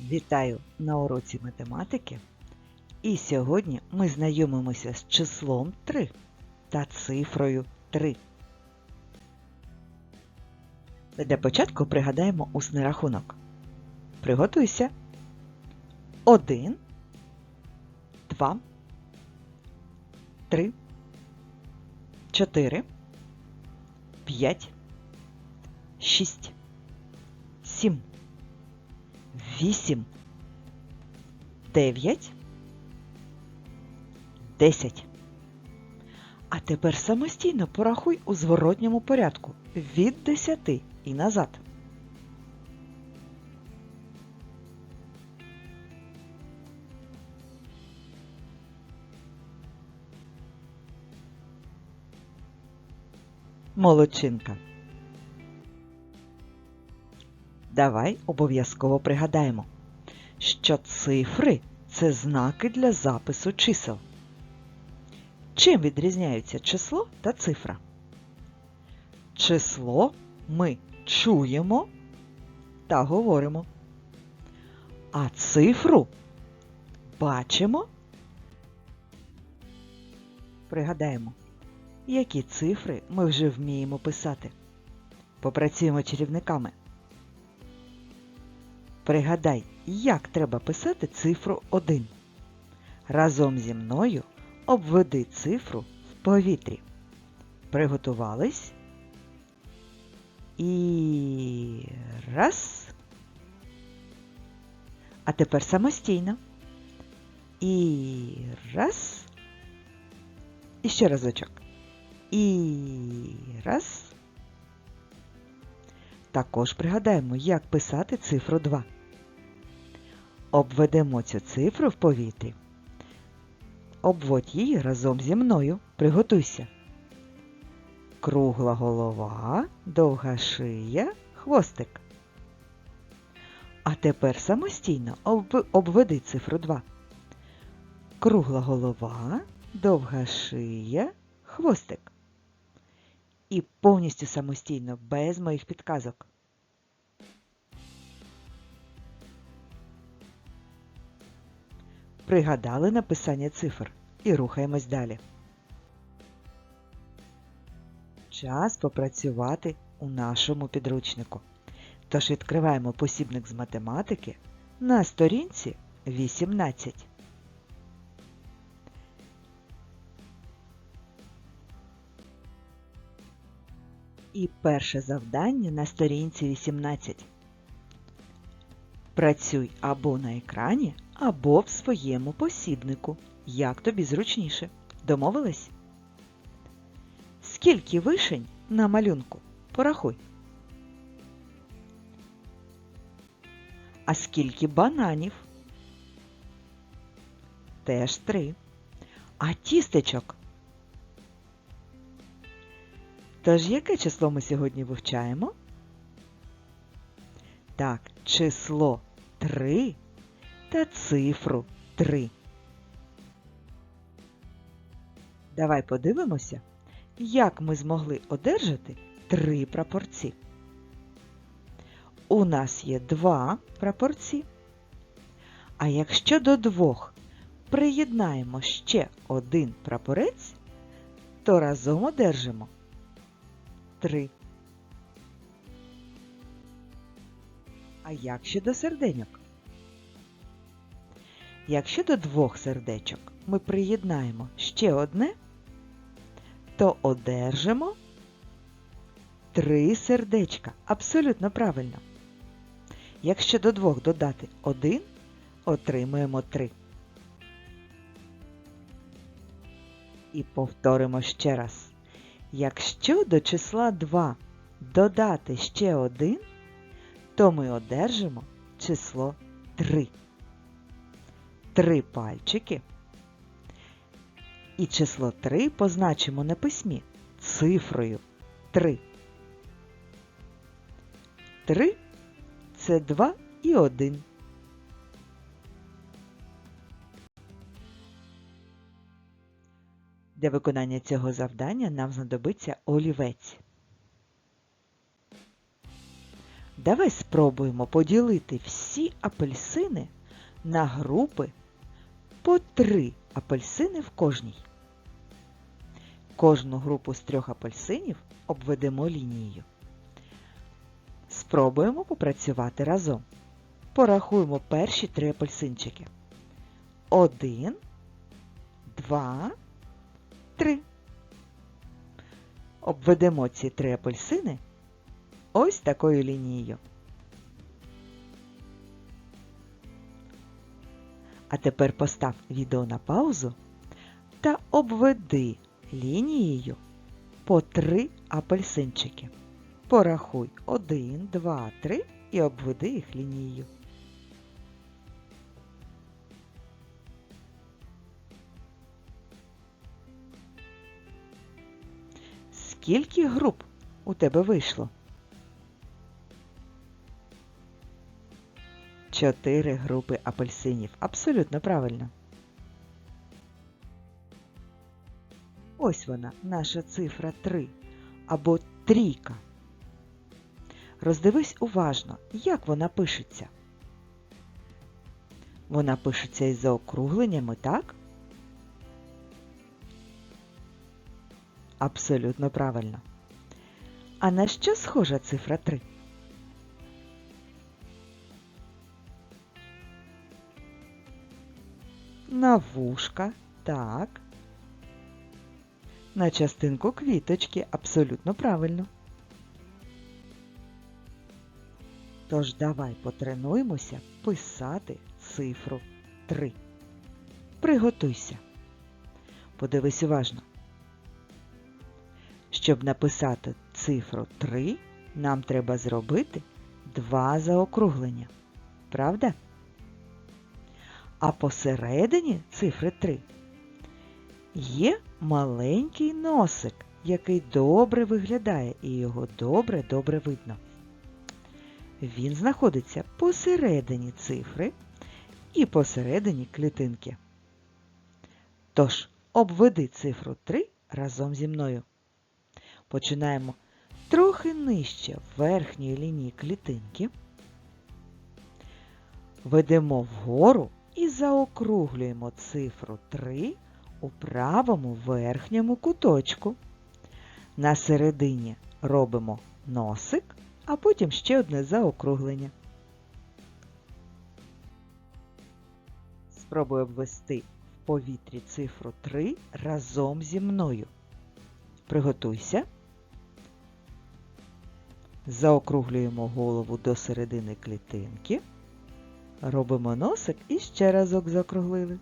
Вітаю на уроці математики. І сьогодні ми знайомимося з числом 3 та цифрою 3. Для початку пригадаємо усний рахунок. Приготуйся. 1, 2, 3, 4, 5, 6, 7, 8, 9, 10. А тепер самостійно порахуй у зворотньому порядку від 10 і назад. Молодчинка. Давай обов'язково пригадаємо, що цифри це знаки для запису чисел. Чим відрізняються число та цифра? Число ми чуємо та говоримо, а цифру бачимо. Пригадаємо, які цифри ми вже вміємо писати. Попрацюємо чарівниками. Пригадай, як треба писати цифру 1. Разом зі мною обведи цифру в повітрі. Приготувались. І раз. А тепер самостійно. І раз. І ще разочок. І раз. Також пригадаємо, як писати цифру 2. Обведемо цю цифру в повітрі. Обводь її разом зі мною. Приготуйся. Кругла голова, довга шия, хвостик. А тепер самостійно обв- обведи цифру 2. Кругла голова, довга шия, хвостик. І повністю самостійно, без моїх підказок. Пригадали написання цифр і рухаємось далі. Час попрацювати у нашому підручнику. Тож відкриваємо посібник з математики на сторінці 18. І перше завдання на сторінці 18. Працюй або на екрані, або в своєму посібнику. Як тобі зручніше. Домовились? Скільки вишень на малюнку? Порахуй. А скільки бананів? Теж три. А тістечок? Тож яке число ми сьогодні вивчаємо? Так, число 3 та цифру 3. Давай подивимося, як ми змогли одержати три прапорці. У нас є два прапорці. А якщо до двох приєднаємо ще один прапорець, то разом одержимо три. А як щодо серденьок? Якщо до двох сердечок ми приєднаємо ще одне, то одержимо три сердечка. Абсолютно правильно. Якщо до двох додати один, отримуємо три. І повторимо ще раз. Якщо до числа 2 додати ще один, то ми одержимо число 3. Три пальчики. І число 3 позначимо на письмі цифрою 3. 3 це 2 і 1. Для виконання цього завдання нам знадобиться олівець. давай спробуємо поділити всі апельсини на групи по три апельсини в кожній. Кожну групу з трьох апельсинів обведемо лінією. Спробуємо попрацювати разом. Порахуємо перші три апельсинчики. Один, два, три. Обведемо ці три апельсини ось такою лінією. А тепер постав відео на паузу та обведи лінією по три апельсинчики. Порахуй 1, 2, 3 і обведи їх лінією. Скільки груп у тебе вийшло? Чотири групи апельсинів. Абсолютно правильно. Ось вона, наша цифра 3 або трійка. Роздивись уважно, як вона пишеться. Вона пишеться із заокругленнями, так? Абсолютно правильно. А на що схожа цифра 3? На вушка, так. На частинку квіточки абсолютно правильно. Тож давай потренуємося писати цифру 3. Приготуйся. Подивись уважно. Щоб написати цифру 3, нам треба зробити два заокруглення. Правда? А посередині цифри 3 є маленький носик, який добре виглядає і його добре-добре видно. Він знаходиться посередині цифри і посередині клітинки. Тож, обведи цифру 3 разом зі мною. Починаємо трохи нижче верхньої лінії клітинки. Ведемо вгору і заокруглюємо цифру 3 у правому верхньому куточку. На середині робимо носик, а потім ще одне заокруглення. Спробуй обвести в повітрі цифру 3 разом зі мною. Приготуйся. Заокруглюємо голову до середини клітинки. Робимо носик і ще разок закруглили.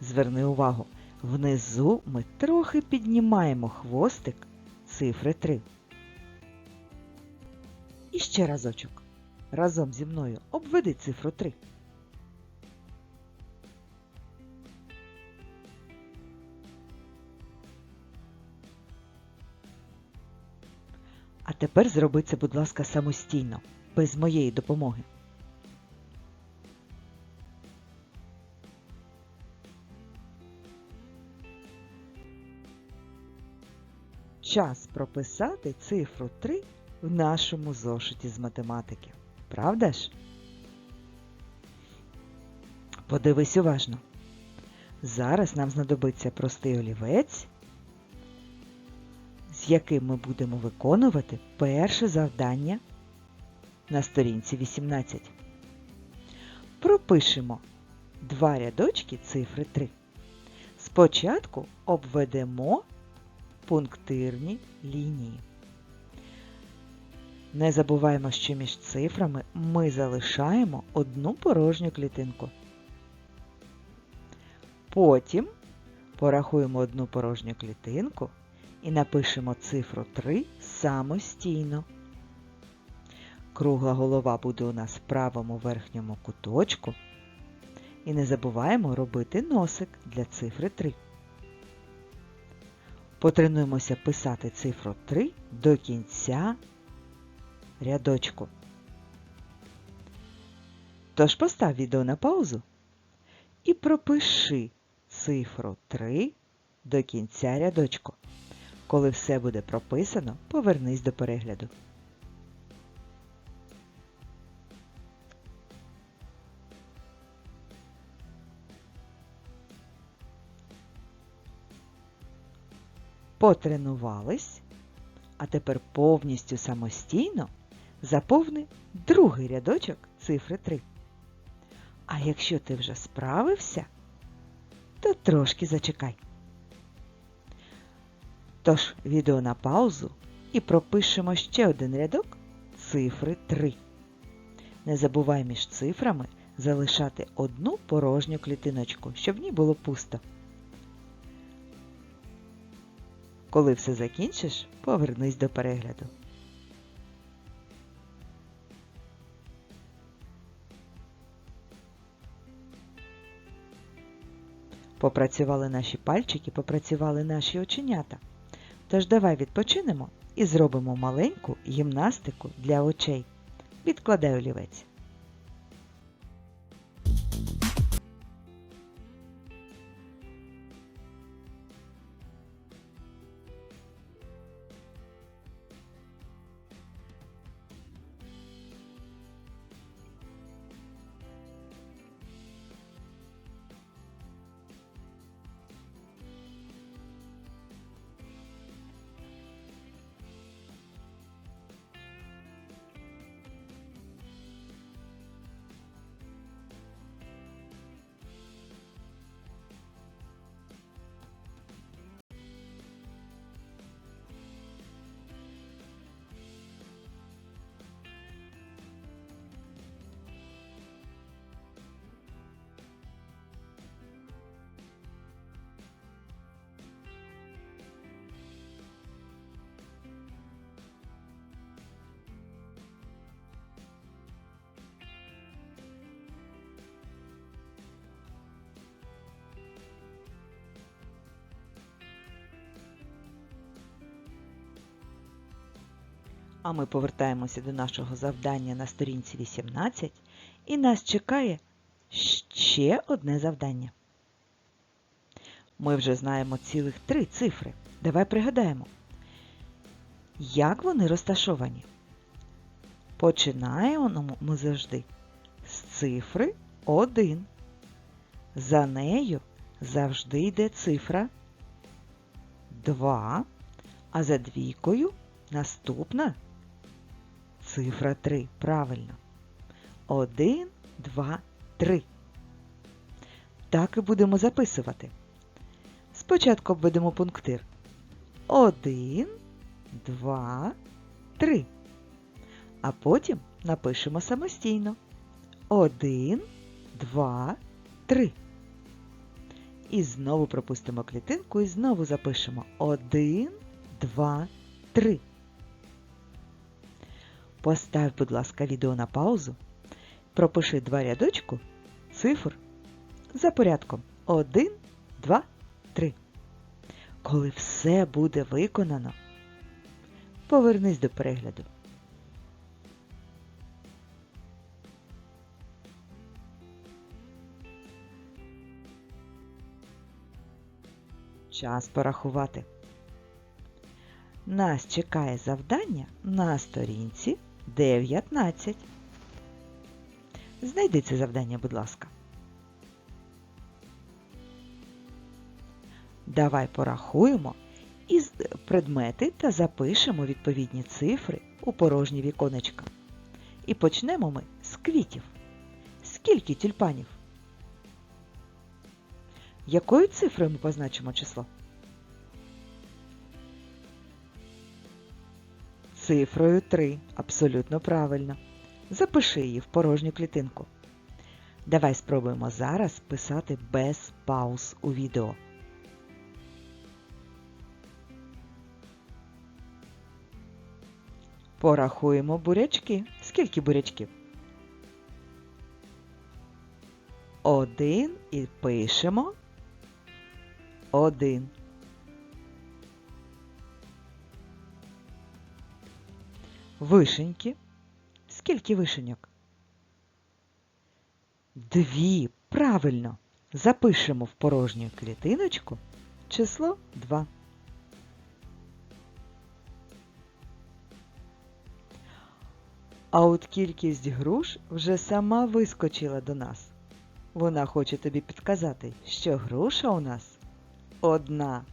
Зверни увагу, внизу ми трохи піднімаємо хвостик цифри 3. І ще разочок. Разом зі мною обведи цифру 3. А тепер зроби це, будь ласка, самостійно, без моєї допомоги. Час прописати цифру 3 в нашому зошиті з математики. Правда ж? Подивись уважно. Зараз нам знадобиться простий олівець, з яким ми будемо виконувати перше завдання на сторінці 18. Пропишемо два рядочки цифри 3. Спочатку обведемо пунктирні лінії. Не забуваємо, що між цифрами ми залишаємо одну порожню клітинку. Потім порахуємо одну порожню клітинку і напишемо цифру 3 самостійно. Кругла голова буде у нас в правому верхньому куточку. І не забуваємо робити носик для цифри 3. Потренуємося писати цифру 3 до кінця рядочку. Тож постав відео на паузу і пропиши цифру 3 до кінця рядочку. Коли все буде прописано, повернись до перегляду. Потренувались, а тепер повністю самостійно заповни другий рядочок цифри 3. А якщо ти вже справився, то трошки зачекай. Тож відео на паузу і пропишемо ще один рядок цифри 3. Не забувай між цифрами залишати одну порожню клітиночку, щоб в ній було пусто. Коли все закінчиш, повернись до перегляду. Попрацювали наші пальчики, попрацювали наші оченята. Тож давай відпочинемо і зробимо маленьку гімнастику для очей. Відкладай олівець. А ми повертаємося до нашого завдання на сторінці 18 і нас чекає ще одне завдання. Ми вже знаємо цілих три цифри. Давай пригадаємо, як вони розташовані. Починаємо ми завжди з цифри 1. За нею завжди йде цифра 2, а за двійкою наступна цифра 3. Правильно. 1, 2, 3. Так і будемо записувати. Спочатку обведемо пунктир. 1, 2, 3. А потім напишемо самостійно. 1, 2, 3. І знову пропустимо клітинку і знову запишемо 1, 2, 3. Постав, будь ласка, відео на паузу. Пропиши два рядочку цифр за порядком 1, 2, 3. Коли все буде виконано, повернись до перегляду. Час порахувати. Нас чекає завдання на сторінці 19. Знайди це завдання, будь ласка. Давай порахуємо із предмети та запишемо відповідні цифри у порожні віконечка. І почнемо ми з квітів. Скільки тюльпанів? Якою цифрою ми позначимо число? Цифрою 3. Абсолютно правильно. Запиши її в порожню клітинку. Давай спробуємо зараз писати без пауз у відео. Порахуємо бурячки. Скільки бурячків? Один і пишемо. Один. Вишеньки. Скільки вишеньок? Дві. Правильно. Запишемо в порожню клітиночку число 2. А от кількість груш вже сама вискочила до нас. Вона хоче тобі підказати, що груша у нас одна.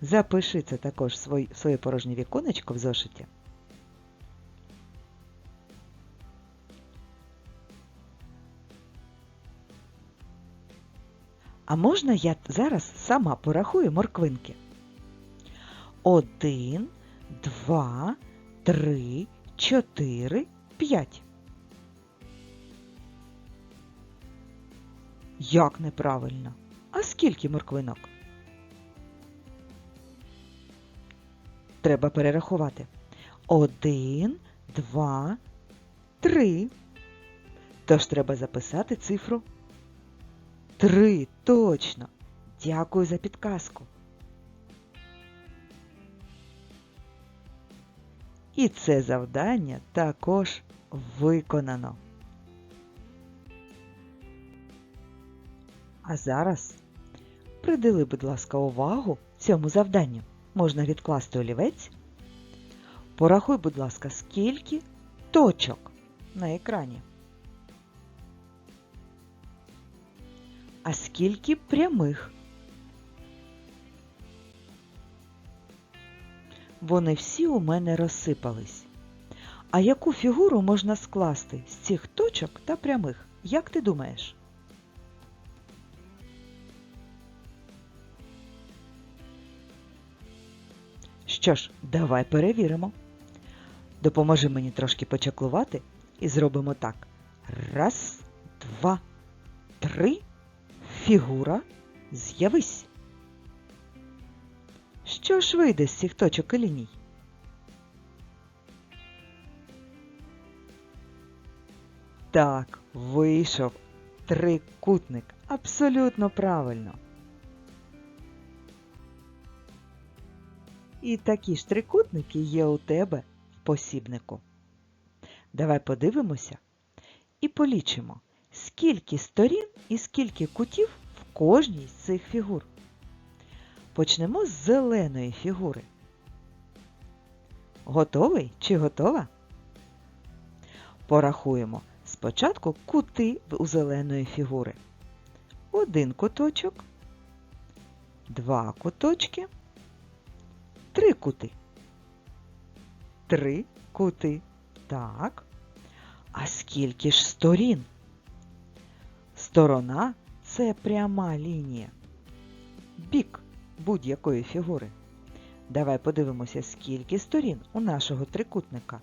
Запиши це також в своє порожнє віконечко в зошиті. А можна я зараз сама порахую морквинки? Один, два, три, чотири, п'ять. Як неправильно? А скільки морквинок? Треба перерахувати. Один, два, три. Тож треба записати цифру. Три, точно. Дякую за підказку. І це завдання також виконано. А зараз приділи, будь ласка, увагу цьому завданню. Можна відкласти олівець. Порахуй, будь ласка, скільки точок на екрані. А скільки прямих? Вони всі у мене розсипались. А яку фігуру можна скласти з цих точок та прямих? Як ти думаєш? Що ж, давай перевіримо. Допоможи мені трошки почаклувати і зробимо так. Раз, два, три. Фігура з'явись. Що ж вийде з цих точок і ліній? Так, вийшов трикутник. Абсолютно правильно. І такі ж трикутники є у тебе в посібнику. Давай подивимося і полічимо, скільки сторін і скільки кутів в кожній з цих фігур. Почнемо з зеленої фігури. Готовий чи готова? Порахуємо спочатку кути у зеленої фігури. Один куточок, два куточки, три кути. Три кути. Так. А скільки ж сторін? Сторона це пряма лінія. Бік будь-якої фігури. Давай подивимося, скільки сторін у нашого трикутника.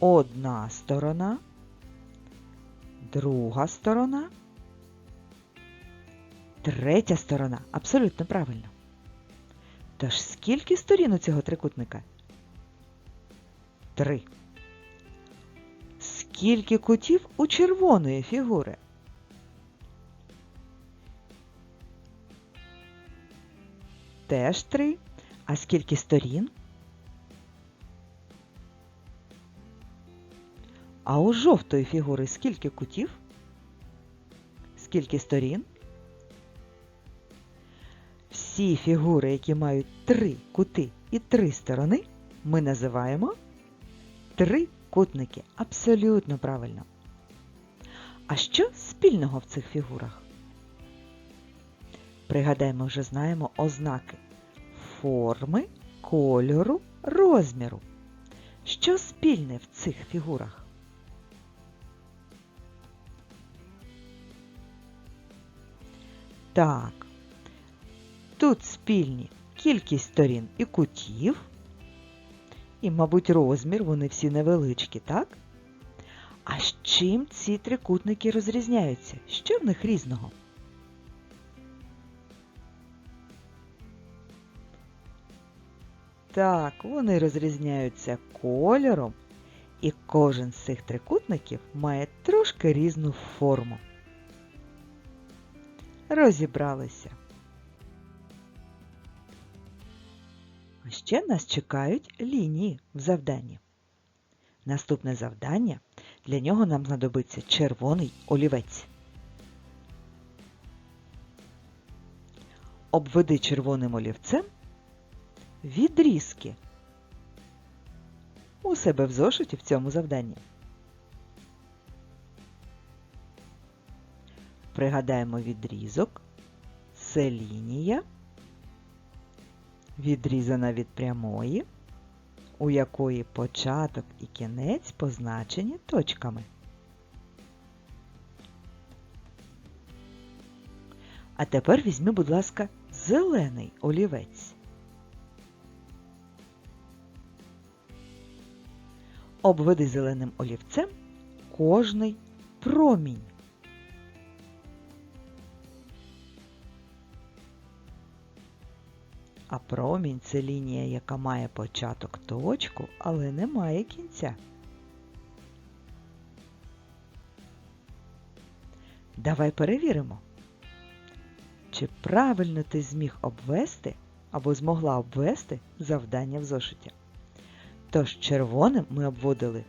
Одна сторона, друга сторона, третя сторона. Абсолютно правильно. Тож скільки сторін у цього трикутника? Три. Скільки кутів у червоної фігури? Теж три. А скільки сторін? А у жовтої фігури скільки кутів? Скільки сторін? Всі фігури, які мають три кути і три сторони, ми називаємо трикутники. Абсолютно правильно. А що спільного в цих фігурах? Пригадаємо, вже знаємо ознаки форми, кольору, розміру. Що спільне в цих фігурах? Так, тут спільні кількість сторін і кутів, і, мабуть, розмір, вони всі невеличкі, так? А з чим ці трикутники розрізняються? Що в них різного? Так, вони розрізняються кольором, і кожен з цих трикутників має трошки різну форму. Розібралися. А ще нас чекають лінії в завданні. Наступне завдання для нього нам знадобиться червоний олівець. Обведи червоним олівцем відрізки у себе в зошиті в цьому завданні. Пригадаємо відрізок, це лінія, відрізана від прямої, у якої початок і кінець позначені точками. А тепер візьми, будь ласка, зелений олівець. Обведи зеленим олівцем кожний промінь. А промінь це лінія, яка має початок точку, але не має кінця. Давай перевіримо, чи правильно ти зміг обвести або змогла обвести завдання в зошиті. Тож червоним ми обводили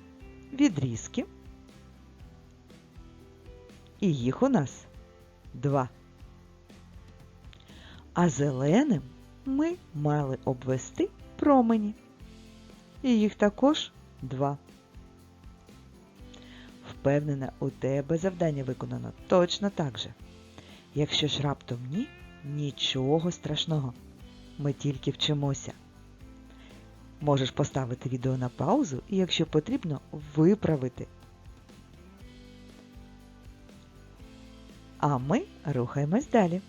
відрізки, і їх у нас два. А зеленим ми мали обвести промені. І їх також два. Впевнена, у тебе завдання виконано точно так же. Якщо ж раптом ні, нічого страшного. Ми тільки вчимося. Можеш поставити відео на паузу і, якщо потрібно, виправити. А ми рухаємось далі.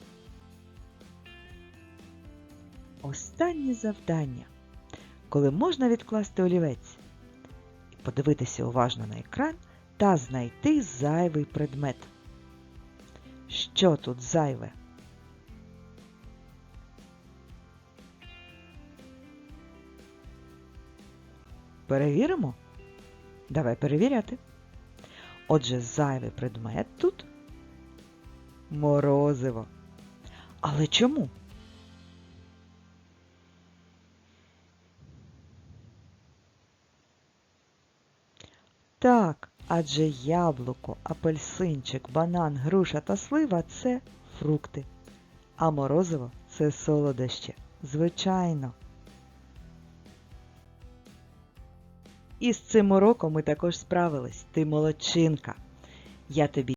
Останнє завдання, коли можна відкласти олівець і подивитися уважно на екран та знайти зайвий предмет. Що тут зайве? Перевіримо? Давай перевіряти. Отже, зайвий предмет тут морозиво. Але чому? Так, адже яблуко, апельсинчик, банан, груша та слива це фрукти, а морозиво це солодощі. Звичайно. І з цим уроком ми також справились. Ти молодчинка. Я тобі